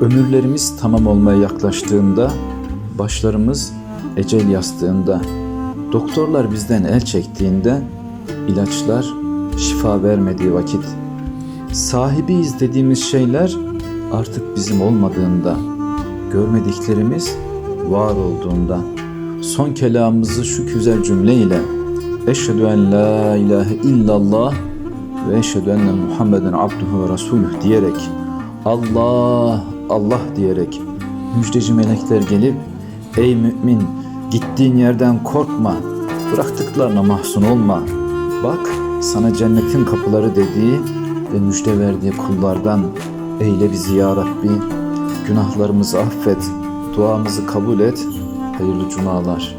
Ömürlerimiz tamam olmaya yaklaştığında, başlarımız ecel yastığında, doktorlar bizden el çektiğinde, ilaçlar şifa vermediği vakit, sahibiyiz dediğimiz şeyler artık bizim olmadığında, görmediklerimiz var olduğunda, son kelamımızı şu güzel cümle ile Eşhedü en la ilahe illallah ve eşhedü enne Muhammeden abduhu ve resuluh diyerek Allah Allah diyerek müjdeci melekler gelip ey mümin gittiğin yerden korkma bıraktıklarına mahzun olma. Bak sana cennetin kapıları dediği ve müjde verdiği kullardan eyle bizi ya Rabbi. Günahlarımızı affet duamızı kabul et. Hayırlı cumalar